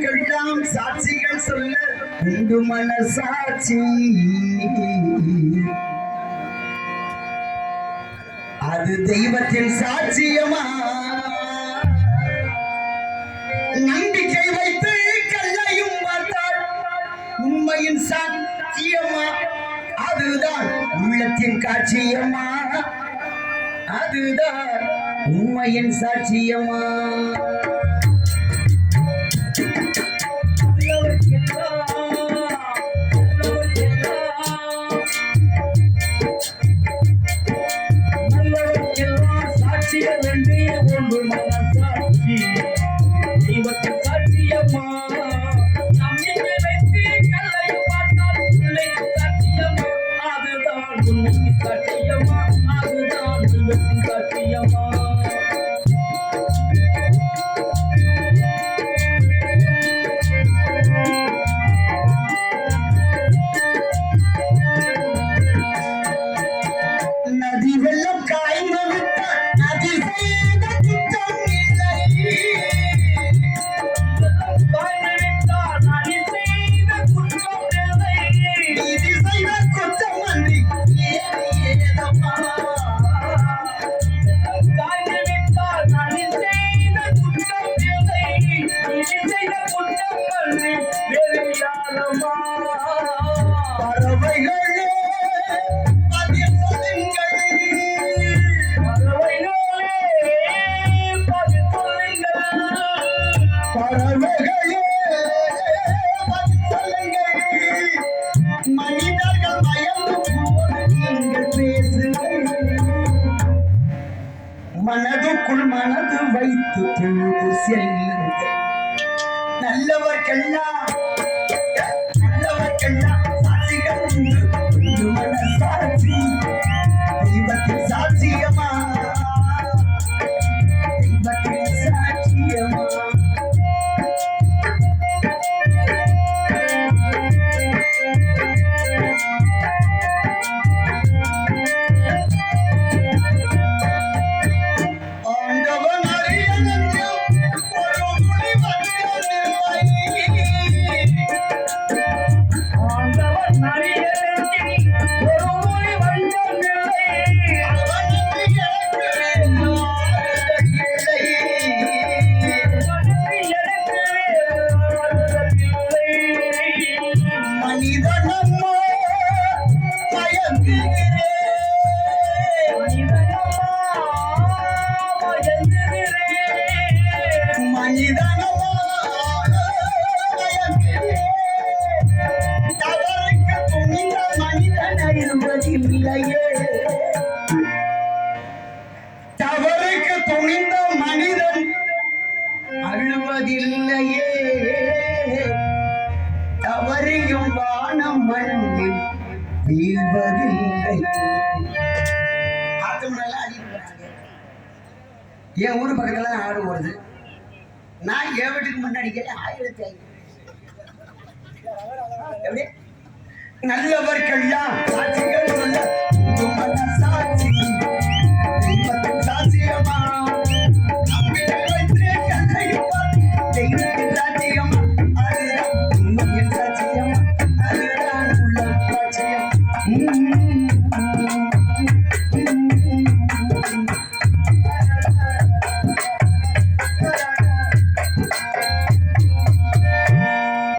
இதற்கெல்லாம் சாட்சிகள் சொல்ல உண்டு மன சாட்சி அது தெய்வத்தின் சாட்சியமா? நம்பிக்கை வைத்து கல்லையும் பார்த்தால் உண்மையின் சாட்சியமா? அதுதான் உள்ளத்தின் காட்சியமா? அதுதான் உண்மையின் சாட்சியமா? Bye. வைத்து பொழுது செல்லுங்கள். நல்லவர்கள்லாம் நல்லவர்கள்லாம் வீழ்வதில்லை என் ஊர் பக்கத்துல தான் ஆடு ஓடுது. நான் என் வீட்டுக்கு முன்னாடி கேட்டேன் ஆயிரத்தி ஐநூறு. நல்லவர்கள்லாம்